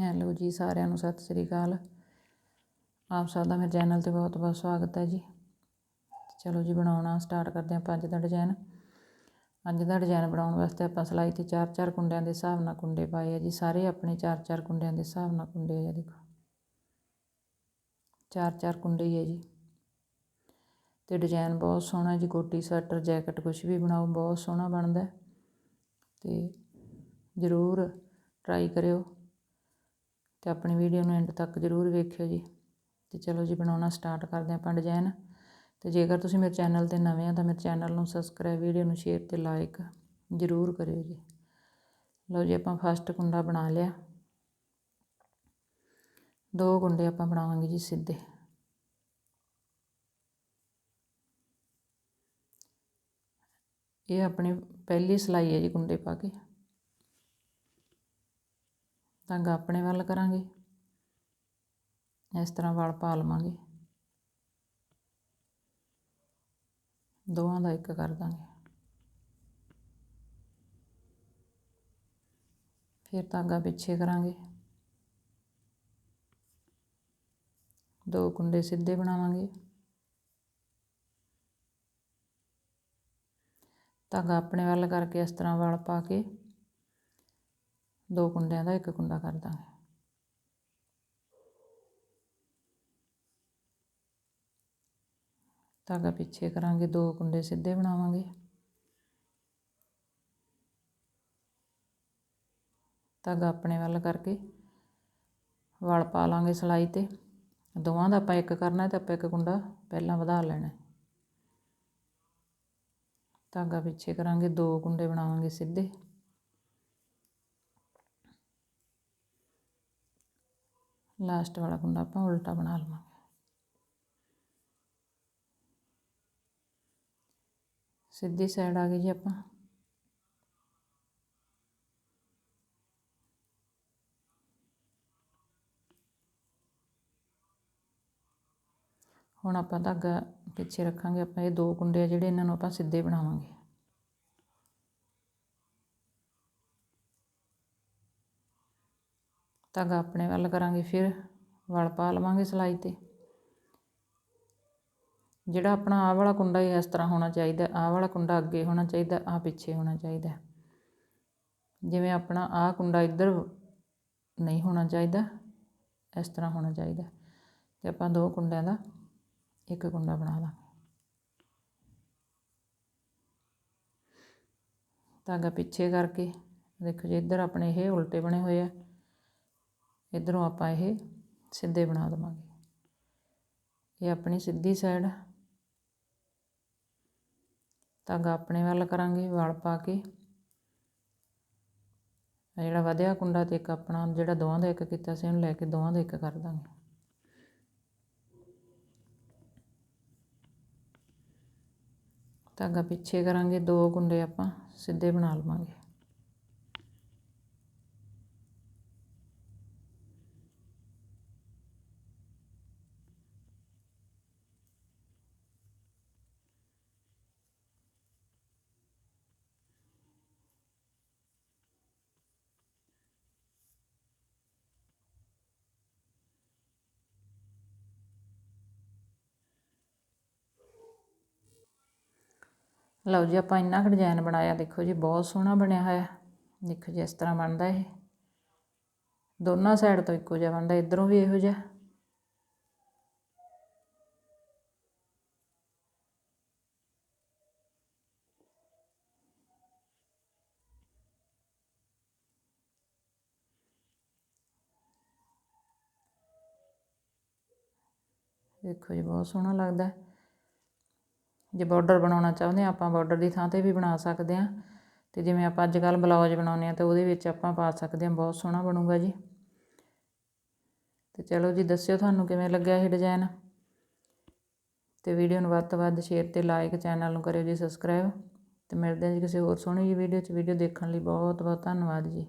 Hello ਜੀ, ਸਾਰਿਆਂ ਨੂੰ ਸਤਿ ਸ੍ਰੀ ਅਕਾਲ। ਆਪ ਸਭ ਦਾ ਮੇਰੇ ਚੈਨਲ ਤੇ ਬਹੁਤ ਬਹੁਤ ਸਵਾਗਤ ਹੈ ਜੀ। ਚਲੋ ਜੀ, ਬਣਾਉਣਾ ਸਟਾਰਟ ਕਰਦੇ ਆਪਾਂ ਅੱਜ ਦਾ ਡਿਜ਼ਾਈਨ ਅੱਜ ਦਾ ਡਿਜ਼ਾਈਨ ਬਣਾਉਣ ਵਾਸਤੇ ਆਪਾਂ ਸਲਾਈ ਤੇ ਚਾਰ ਚਾਰ ਕੁੰਡਿਆਂ ਦੇ ਹਿਸਾਬ ਨਾਲ ਕੁੰਡੇ ਪਾਏ ਆ ਜੀ। ਸਾਰੇ ਆਪਣੇ ਚਾਰ ਚਾਰ ਕੁੰਡਿਆਂ ਦੇ ਹਿਸਾਬ ਨਾਲ ਕੁੰਡੇ ਆ ਦੇਖੋ। ਚਾਰ ਚਾਰ ਕੁੰਡੇ ਹੀ ਹੈ ਜੀ। ਤੇ ਡਿਜ਼ਾਈਨ ਬਹੁਤ ਸੋਹਣਾ ਜੀ, ਕੋਟੀ, ਸਵੈਟਰ, ਜੈਕਟ ਕੁਝ ਵੀ ਬਣਾਓ, ਬਹੁਤ ਸੋਹਣਾ ਬਣਦਾ। ਤੇ ਜ਼ਰੂਰ ਟਰਾਈ ਕਰਿਓ। ਅਤੇ ਆਪਣੀ ਵੀਡੀਓ ਨੂੰ ਐਂਡ ਤੱਕ ਜ਼ਰੂਰ ਵੇਖਿਓ ਜੀ। ਅਤੇ ਚਲੋ ਜੀ, ਬਣਾਉਣਾ ਸਟਾਰਟ ਕਰਦੇ ਆਪਾਂ ਡਿਜ਼ਾਇਨ ਅਤੇ ਜੇਕਰ ਤੁਸੀਂ ਮੇਰੇ ਚੈਨਲ ਤੇ ਨਵੇਂ ਆ ਤਾਂ ਮੇਰੇ ਚੈਨਲ ਨੂੰ ਸਬਸਕ੍ਰਾਈਬ ਵੀਡੀਓ ਨੂੰ ਸ਼ੇਅਰ ਅਤੇ ਲਾਈਕ ਜ਼ਰੂਰ ਕਰਿਓ ਜੀ। ਲਓ ਜੀ, ਆਪਾਂ ਫਸਟ ਕੁੰਡਾ ਬਣਾ ਲਿਆ। ਦੋ ਕੁੰਡੇ ਆਪਾਂ ਬਣਾਵਾਂਗੇ ਜੀ ਸਿੱਧੇ। ਇਹ ਆਪਣੀ ਪਹਿਲੀ ਸਲਾਈ ਹੈ ਜੀ ਕੁੰਡੇ ਪਾ ਕੇ। ਧਾਗਾ ਆਪਣੇ ਵੱਲ ਕਰਾਂਗੇ। ਇਸ ਤਰ੍ਹਾਂ ਵਲ ਪਾ ਲਵਾਂਗੇ। ਦੋਵਾਂ ਦਾ ਇੱਕ ਕਰ ਦਾਂਗੇ। ਫਿਰ ਧਾਗਾ ਪਿੱਛੇ ਕਰਾਂਗੇ। ਦੋ ਕੁੰਡੇ ਸਿੱਧੇ ਬਣਾਵਾਂਗੇ। ਧਾਗਾ ਆਪਣੇ ਵੱਲ ਕਰਕੇ ਇਸ ਤਰ੍ਹਾਂ ਵਲ ਪਾ ਕੇ ਦੋ ਕੁੰਡਿਆਂ ਦਾ ਇੱਕ ਕੁੰਡਾ ਕਰ ਦਾਂਗੇ। ਧਾਗਾ ਪਿੱਛੇ ਕਰਾਂਗੇ, ਦੋ ਕੁੰਡੇ ਸਿੱਧੇ ਬਣਾਵਾਂਗੇ। ਧਾਗਾ ਆਪਣੇ ਵੱਲ ਕਰਕੇ ਵਲ ਪਾ ਲਾਂਗੇ ਸਲਾਈ ਤੇ। ਦੋਵਾਂ ਦਾ ਆਪਾਂ ਇੱਕ ਕਰਨਾ ਤੇ ਆਪਾਂ ਇੱਕ ਕੁੰਡਾ ਪਹਿਲਾਂ ਵਧਾ ਲੈਣਾ। ਧਾਗਾ ਪਿੱਛੇ ਕਰਾਂਗੇ, ਦੋ ਕੁੰਡੇ ਬਣਾਵਾਂਗੇ ਸਿੱਧੇ। ਲਾਸਟ ਵਾਲਾ ਕੁੰਡਾ ਆਪਾਂ ਉਲਟਾ ਬਣਾ ਲਵਾਂਗੇ। ਸਿੱਧੀ ਸਾਈਡ ਆ ਗਈ ਜੀ ਆਪਾਂ। ਹੁਣ ਆਪਾਂ ਧਾਗਾ ਪਿੱਛੇ ਰੱਖਾਂਗੇ, ਆਪਾਂ ਇਹ ਦੋ ਕੁੰਡੇ ਆ ਜਿਹੜੇ ਇਹਨਾਂ ਨੂੰ ਆਪਾਂ ਸਿੱਧੇ ਬਣਾਵਾਂਗੇ। ਧਾਗਾ ਆਪਣੇ ਵੱਲ ਕਰਾਂਗੇ, ਫਿਰ ਵਲ ਪਾ ਲਵਾਂਗੇ ਸਿਲਾਈ ਤੇ। ਜਿਹੜਾ ਆਪਣਾ ਆਹ ਵਾਲਾ ਕੁੰਡਾ ਹੀ ਇਸ ਤਰ੍ਹਾਂ ਹੋਣਾ ਚਾਹੀਦਾ, ਆਹ ਵਾਲਾ ਕੁੰਡਾ ਅੱਗੇ ਹੋਣਾ ਚਾਹੀਦਾ, ਆਹ ਪਿੱਛੇ ਹੋਣਾ ਚਾਹੀਦਾ। ਜਿਵੇਂ ਆਪਣਾ ਆਹ ਕੁੰਡਾ ਇੱਧਰ ਨਹੀਂ ਹੋਣਾ ਚਾਹੀਦਾ, ਇਸ ਤਰ੍ਹਾਂ ਹੋਣਾ ਚਾਹੀਦਾ। ਤੇ ਆਪਾਂ ਦੋ ਕੁੰਡਿਆਂ ਦਾ ਇੱਕ ਕੁੰਡਾ ਬਣਾ ਲਾਂਗੇ। ਧਾਗਾ ਪਿੱਛੇ ਕਰਕੇ ਦੇਖੋ ਜੀ, ਇੱਧਰ ਆਪਣੇ ਇਹ ਉਲਟੇ ਬਣੇ ਹੋਏ ਆ। ਇਧਰੋਂ ਆਪਾਂ ਇਹ ਸਿੱਧੇ ਬਣਾ ਦਵਾਂਗੇ। ਇਹ ਆਪਣੀ ਸਿੱਧੀ ਸਾਈਡ ਧਾਗਾ ਆਪਣੇ ਵੱਲ ਕਰਾਂਗੇ, ਵਲ ਪਾ ਕੇ। ਜਿਹੜਾ ਵਧਿਆ ਕੁੰਡਾ ਤੇ ਇੱਕ ਆਪਣਾ, ਜਿਹੜਾ ਦੋਵਾਂ ਦਾ ਇੱਕ ਕੀਤਾ ਸੀ, ਉਹਨੂੰ ਲੈ ਕੇ ਦੋਵਾਂ ਦਾ ਇੱਕ ਕਰ ਦਾਂਗੇ। ਧਾਗਾ ਪਿੱਛੇ ਕਰਾਂਗੇ, ਦੋ ਕੁੰਡੇ ਆਪਾਂ ਸਿੱਧੇ ਬਣਾ ਲਵਾਂਗੇ। ਲਓ ਜੀ, ਆਪਾਂ ਇੰਨਾ ਕੁ ਡਿਜ਼ਾਈਨ ਬਣਾਇਆ, ਦੇਖੋ ਜੀ, ਬਹੁਤ ਸੋਹਣਾ ਬਣਿਆ ਹੋਇਆ। ਦੇਖੋ ਜੀ, ਇਸ ਤਰ੍ਹਾਂ ਬਣਦਾ ਇਹ। ਦੋਨਾਂ ਸਾਈਡ ਤੋਂ ਇੱਕੋ ਜਿਹਾ ਬਣਦਾ, ਇਧਰੋਂ ਵੀ ਇਹੋ ਜਿਹਾ। ਦੇਖੋ ਜੀ, ਬਹੁਤ ਸੋਹਣਾ ਲੱਗਦਾ। ਜੇ ਬਾਰਡਰ ਬਣਾਉਣਾ ਚਾਹੁੰਦੇ ਹਾਂ ਆਪਾਂ ਬਾਰਡਰ ਦੀ ਥਾਂ 'ਤੇ ਵੀ ਬਣਾ ਸਕਦੇ ਹਾਂ ਅਤੇ ਜਿਵੇਂ ਆਪਾਂ ਅੱਜ ਕੱਲ੍ਹ ਬਲਾਉਜ ਬਣਾਉਂਦੇ ਹਾਂ ਤਾਂ ਉਹਦੇ ਵਿੱਚ ਆਪਾਂ ਪਾ ਸਕਦੇ ਹਾਂ ਬਹੁਤ ਸੋਹਣਾ ਬਣੂਗਾ ਜੀ। ਤੇ ਚਲੋ ਜੀ, ਦੱਸਿਓ ਤੁਹਾਨੂੰ ਕਿਵੇਂ ਲੱਗਿਆ ਇਹ ਡਿਜ਼ਾਈਨ ਤੇ ਵੀਡੀਓ ਨੂੰ ਵੱਧ ਤੋਂ ਵੱਧ ਸ਼ੇਅਰ ਤੇ ਲਾਈਕ ਚੈਨਲ ਨੂੰ ਕਰਿਓ ਜੀ, ਸਬਸਕ੍ਰਾਈਬ। ਤੇ ਮਿਲਦੇ ਹਾਂ ਜੀ ਕਿਸੇ ਹੋਰ ਸੋਹਣੀ ਜੀ ਵੀਡੀਓ 'ਚ। ਵੀਡੀਓ ਦੇਖਣ ਲਈ ਬਹੁਤ ਬਹੁਤ ਧੰਨਵਾਦ ਜੀ।